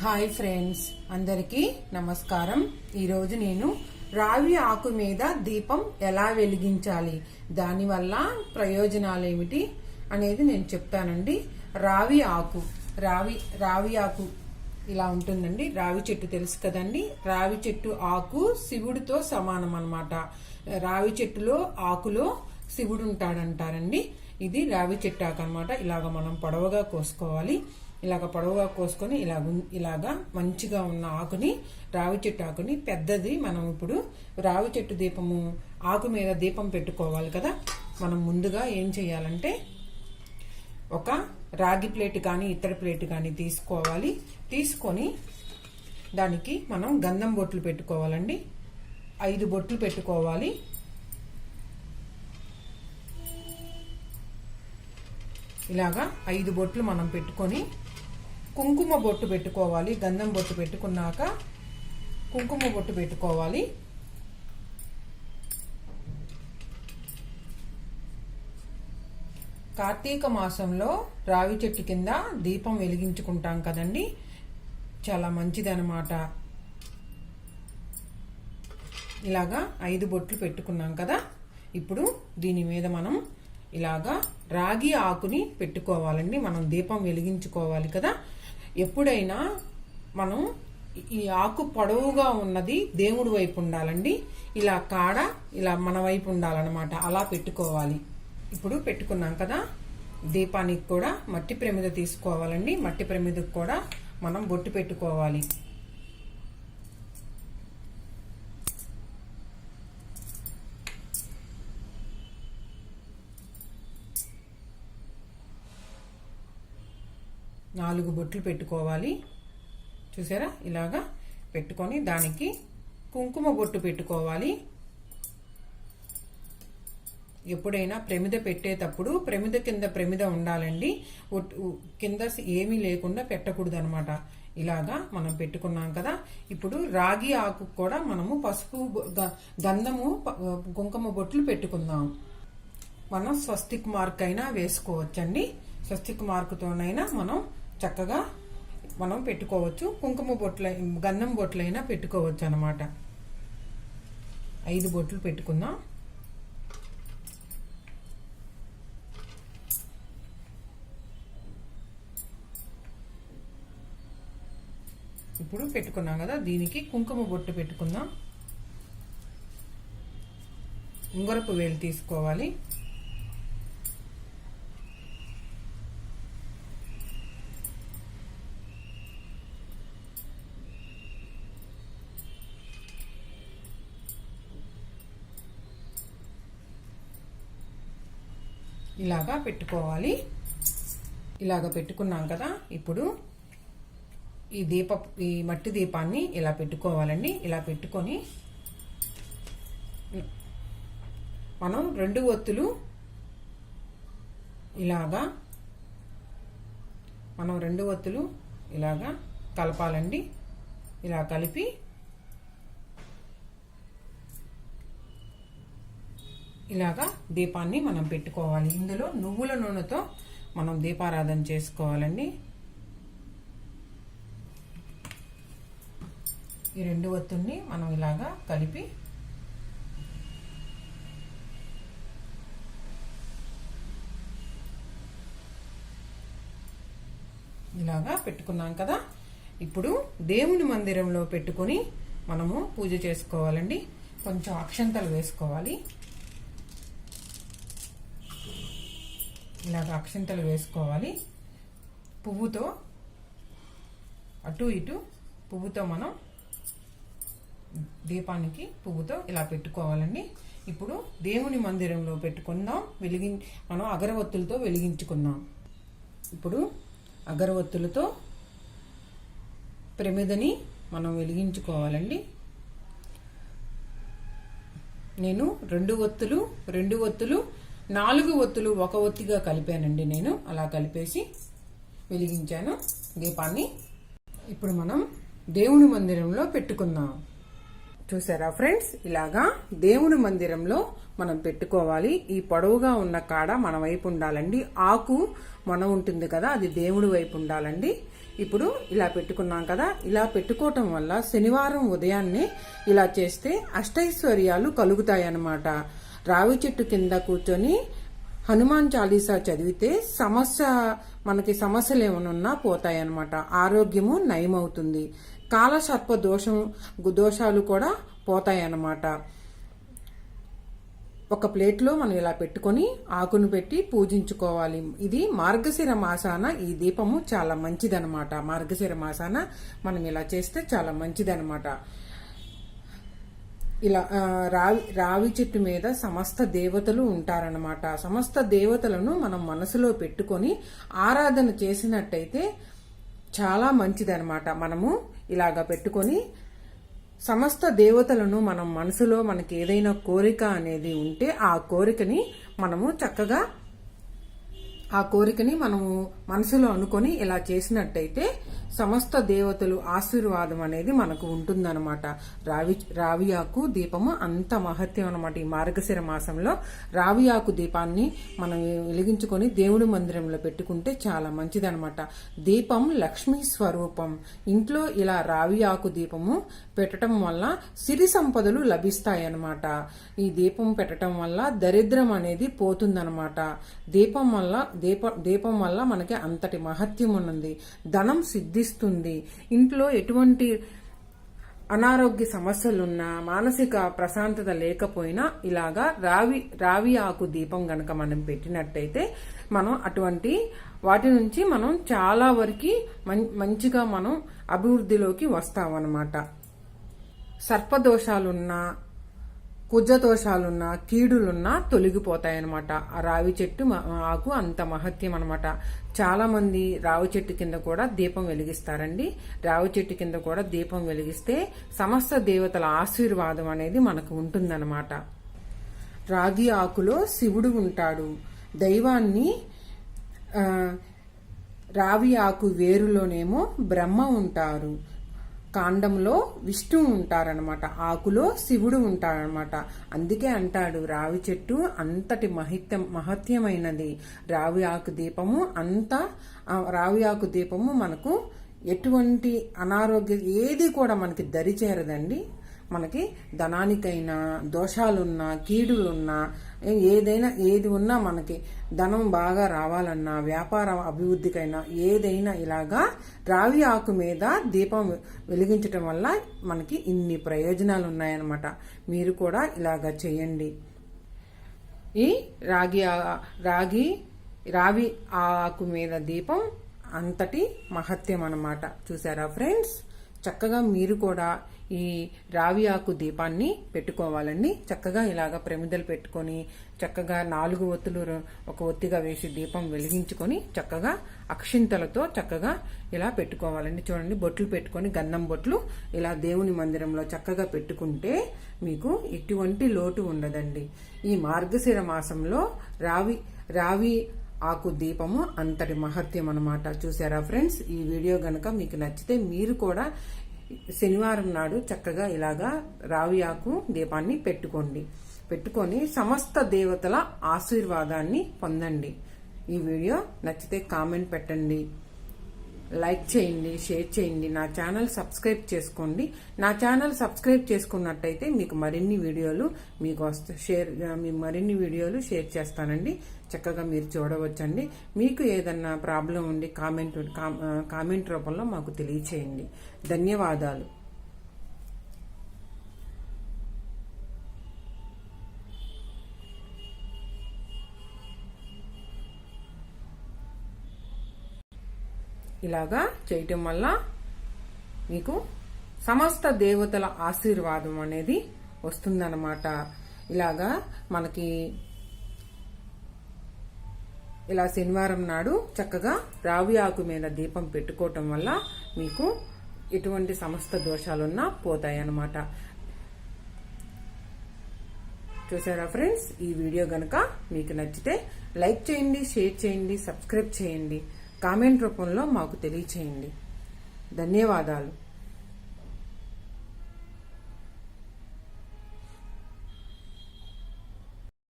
Hi friends అందరికీ నమస్కారం. ఈరోజు నేను రావి ఆకు మీద దీపం ఎలా వెలిగించాలి దానివల్ల ప్రయోజనాలు ఏమిటి అనేది నేను చెప్తానండి. రావి ఆకు రావి రావి ఆకు ఇలా ఉంటుందండి. రావి చెట్టు తెలుసు కదండి. రావి చెట్టు ఆకు శివుడితో సమానం అనమాట రావి చెట్టులో ఆకులో శివుడు ఉంటాడంటారండి. ఇది రావి చెట్టు ఆకు అనమాట ఇలాగ మనం పొడవుగా కోసుకోవాలి. ఇలాగ పొడవుగా కోసుకొని ఇలాగ ఇలాగా మంచిగా ఉన్న ఆకుని రావి చెట్టు ఆకుని పెద్దది మనం ఇప్పుడు రావి చెట్టు దీపము ఆకు మీద దీపం పెట్టుకోవాలి కదా. మనం ముందుగా ఏం చేయాలంటే ఒక రాగి ప్లేట్ కానీ ఇతర ప్లేట్ కానీ తీసుకోవాలి. తీసుకొని దానికి మనం గంధం బొట్లు పెట్టుకోవాలండి. ఐదు బొట్లు పెట్టుకోవాలి. ఇలాగా ఐదు బొట్లు మనం పెట్టుకొని కుంకుమ బొట్టు పెట్టుకోవాలి. గంధం బొట్టు పెట్టుకున్నాక కుంకుమ బొట్టు పెట్టుకోవాలి. కార్తీక మాసంలో రావి చెట్టు కింద దీపం వెలిగించుకుంటాం కదండి. చాలా మంచిదనమాట ఇలాగా ఐదు బొట్లు పెట్టుకున్నాం కదా. ఇప్పుడు దీని మీద మనం ఇలాగా రాగి ఆకుని పెట్టుకోవాలండి. మనం దీపం వెలిగించుకోవాలి కదా. ఎప్పుడైనా మనం ఈ ఆకు పొడవుగా ఉన్నది దేవుడి వైపు ఉండాలండి. ఇలా కాడ ఇలా మన వైపు ఉండాలన్నమాట. అలా పెట్టుకోవాలి. ఇప్పుడు పెట్టుకున్నాం కదా. దీపానికి కూడా మట్టి ప్రమిద తీసుకోవాలండి. మట్టి ప్రమిదకు కూడా మనం బొట్టు పెట్టుకోవాలి. నాలుగు బొట్లు పెట్టుకోవాలి. చూసారా? ఇలాగా పెట్టుకొని దానికి కుంకుమ బొట్టు పెట్టుకోవాలి. ఎప్పుడైనా ప్రమిద పెట్టేటప్పుడు ప్రమిద కింద ప్రమిద ఉండాలండి. కింద ఏమీ లేకుండా పెట్టకూడదు అనమాట ఇలాగా మనం పెట్టుకున్నాం కదా. ఇప్పుడు రాగి ఆకు కూడా మనము పసుపు గంధము కుంకుమ బొట్లు పెట్టుకుందాం. మనం స్వస్తిక్ మార్క్ అయినా వేసుకోవచ్చండి. స్వస్తిక్ మార్కుతోనైనా మనం చక్కగా మనం పెట్టుకోవచ్చు. కుంకుమ బొట్ల గంధం బొట్లైనా పెట్టుకోవచ్చు అనమాట ఐదు బొట్లు పెట్టుకుందాం. ఇప్పుడు పెట్టుకున్నాం కదా దీనికి కుంకుమ బొట్టు పెట్టుకుందాం. ఉంగరపు వేలు తీసుకోవాలి. ఇలాగా పెట్టుకోవాలి. ఇలాగ పెట్టుకున్నాం కదా ఇప్పుడు ఈ దీప ఈ మట్టి దీపాన్ని ఇలా పెట్టుకోవాలండి. ఇలా పెట్టుకొని మనం రెండు ఒత్తులు ఇలాగా మనం రెండు ఒత్తులు ఇలాగా కలపాలండి. ఇలా కలిపి ఇలాగా దీపాన్ని మనం పెట్టుకోవాలి. ఇందులో నువ్వుల నూనెతో మనం దీపారాధన చేసుకోవాలండి. ఈ రెండు ఒత్తుల్ని మనం ఇలాగా కలిపి ఇలాగా పెట్టుకున్నాం కదా. ఇప్పుడు దేవుని మందిరంలో పెట్టుకొని మనము పూజ చేసుకోవాలండి. కొంచెం అక్షంతలు వేసుకోవాలి. ఇలాగ అక్షంతలు వేసుకోవాలి. పువ్వుతో అటు ఇటు పువ్వుతో మనం దీపానికి పువ్వుతో ఇలా పెట్టుకోవాలండి. ఇప్పుడు దేవుని మందిరంలో పెట్టుకుందాం. వెలిగి మనం అగరవత్తులతో వెలిగించుకుందాం. ఇప్పుడు అగరవత్తులతో ప్రమిదని మనం వెలిగించుకోవాలండి. నేను రెండు ఒత్తులు రెండు ఒత్తులు నాలుగు ఒత్తులు ఒక ఒత్తిగా కలిపానండి నేను. అలా కలిపేసి వెలిగించాను దీపాన్ని. ఇప్పుడు మనం దేవుని మందిరంలో పెట్టుకుందాం. చూసారా ఫ్రెండ్స్? ఇలాగా దేవుని మందిరంలో మనం పెట్టుకోవాలి. ఈ పొడవుగా ఉన్న కాడ మన వైపు ఉండాలండి. ఆకు మన ఉంటుంది కదా అది దేవుడి వైపు ఉండాలండి. ఇప్పుడు ఇలా పెట్టుకున్నాం కదా ఇలా పెట్టుకోవటం వల్ల శనివారం ఉదయాన్నే ఇలా చేస్తే అష్టైశ్వర్యాలు కలుగుతాయన్నమాట. రావి చెట్టు కింద కూర్చొని హనుమాన్ చాలీసా చదివితే సమస్య మనకి సమస్యలు ఏమైనా పోతాయన్నమాట. ఆరోగ్యము నయమవుతుంది. కాలసర్ప దోషం దోషాలు కూడా పోతాయన్నమాట. ఒక ప్లేట్లో మనం ఇలా పెట్టుకొని ఆకును పెట్టి పూజించుకోవాలి. ఇది మార్గశిర మాసాన ఈ దీపము చాలా మంచిదనమాట మార్గశిర మాసాన మనం ఇలా చేస్తే చాలా మంచిదనమాట ఇలా రావి రావి చెట్టు మీద సమస్త దేవతలు ఉంటారనమాట సమస్త దేవతలను మనం మనసులో పెట్టుకొని ఆరాధన చేసినట్టయితే చాలా మంచిదనమాట మనము ఇలాగా పెట్టుకొని సమస్త దేవతలను మనం మనసులో మనకి ఏదైనా కోరిక అనేది ఉంటే ఆ కోరికని మనము చక్కగా ఆ కోరికని మనము మనసులో అనుకొని ఇలా చేసినట్టయితే సమస్త దేవతలు ఆశీర్వాదం అనేది మనకు ఉంటుందన్నమాట. రావి రావి ఆకు దీపము అంత మహత్యం అనమాట ఈ మార్గశిర మాసంలో. రావి ఆకు దీపాన్ని మనం వెలిగించుకొని దేవుడి మందిరంలో పెట్టుకుంటే చాలా మంచిదనమాట దీపం లక్ష్మీ స్వరూపం. ఇంట్లో ఇలా రావి ఆకు దీపము పెట్టడం వల్ల సిరి సంపదలు లభిస్తాయన్నమాట. ఈ దీపం పెట్టడం వల్ల దరిద్రం అనేది పోతుందన్నమాట. దీపం వల్ల దీప దీపం వల్ల మనకి అంతటి మహత్యం ఉన్నది ధనం సిద్ధిస్తుంది. ఇంట్లో ఎటువంటి అనారోగ్య సమస్యలున్నా మానసిక ప్రశాంతత లేకపోయినా ఇలాగా రావి రావి ఆకు దీపం గనక మనం పెట్టినట్టయితే మనం అటువంటి వాటి నుంచి మనం చాలా వరకు మంచిగా మనం అభివృద్ధిలోకి వస్తామన్నమాట. సర్పదోషాలున్నా కుజదోషాలున్నా కీడులున్నా తొలగిపోతాయన్నమాట. ఆ రావి చెట్టు ఆకు అంత మహత్యం అనమాట చాలా మంది రావి చెట్టు కింద కూడా దీపం వెలిగిస్తారండి. రావి చెట్టు కింద కూడా దీపం వెలిగిస్తే సమస్త దేవతల ఆశీర్వాదం అనేది మనకు ఉంటుందన్నమాట. రాగి ఆకులో శివుడు ఉంటాడు. దైవాన్ని రావి ఆకు వేరులోనేమో బ్రహ్మ ఉంటారు. కాండంలో విష్ణువు ఉంటారనమాట ఆకులో శివుడు ఉంటారనమాట అందుకే అంటాడు రావి చెట్టు అంతటి మహిత్యం మహత్యమైనది. రావి ఆకు దీపము అంత రావి ఆకు దీపము మనకు ఎటువంటి అనారోగ్య ఏది కూడా మనకి దరి చేరదండి మనకి ధనానికైనా దోషాలున్నా కీడులున్నా ఏదైనా ఏది ఉన్నా మనకి ధనం బాగా రావాలన్నా వ్యాపార అభివృద్ధికైనా ఏదైనా ఇలాగా రావి ఆకు మీద దీపం వెలిగించటం వల్ల మనకి ఇన్ని ప్రయోజనాలు ఉన్నాయన్నమాట మీరు కూడా ఇలాగా చేయండి. ఈ రాగి రాగి రావి ఆకు మీద దీపం అంతటి మహత్యం అన్నమాట. చూసారా ఫ్రెండ్స్? చక్కగా మీరు కూడా ఈ రావి ఆకు దీపాన్ని పెట్టుకోవాలండి. చక్కగా ఇలాగ ప్రమిదలు పెట్టుకొని చక్కగా నాలుగు ఒత్తులు ఒక ఒత్తిగా వేసి దీపం వెలిగించుకొని చక్కగా అక్షింతలతో చక్కగా ఇలా పెట్టుకోవాలండి. చూడండి బొట్లు పెట్టుకొని గన్నం బొట్లు ఇలా దేవుని మందిరంలో చక్కగా పెట్టుకుంటే మీకు ఎటువంటి లోటు ఉండదండి. ఈ మార్గశిర మాసంలో రావి రావి ఆకు దీపము అంతటి మహత్యం అనమాట చూసారా ఫ్రెండ్స్? ఈ వీడియో గనక మీకు నచ్చితే మీరు కూడా శనివారం నాడు చక్కగా ఇలాగా రావి ఆకు దీపాన్ని పెట్టుకోండి. పెట్టుకొని సమస్త దేవతల ఆశీర్వాదాన్ని పొందండి. ఈ వీడియో నచ్చితే కామెంట్ పెట్టండి. లైక్ చేయండి షేర్ చేయండి. నా ఛానల్ సబ్స్క్రైబ్ చేసుకోండి. నా ఛానల్ సబ్స్క్రైబ్ చేసుకున్నట్టయితే మీకు మరిన్ని వీడియోలు మీకు వస్తా షేర్ మీ మరిన్ని వీడియోలు షేర్ చేస్తానండి. చక్కగా మీరు చూడవచ్చండి. మీకు ఏదన్నా ప్రాబ్లం ఉండి కామెంట్ కామెంట్ రూపంలో మాకు తెలియచేయండి. ధన్యవాదాలు. ఇలాగా చేయటం వల్ల మీకు సమస్త దేవతల ఆశీర్వాదం అనేది వస్తుందన్నమాట. ఇలాగా మనకి ఇలా శనివారం నాడు చక్కగా రావి ఆకు మీద దీపం పెట్టుకోవటం వల్ల మీకు ఎటువంటి సమస్త దోషాలున్నా పోతాయన్నమాట. చూసారా ఫ్రెండ్స్? ఈ వీడియో గనక మీకు నచ్చితే లైక్ చేయండి షేర్ చేయండి సబ్స్క్రైబ్ చేయండి. కామెంట్ రూపంలో మాకు తెలియచేయండి. ధన్యవాదాలు.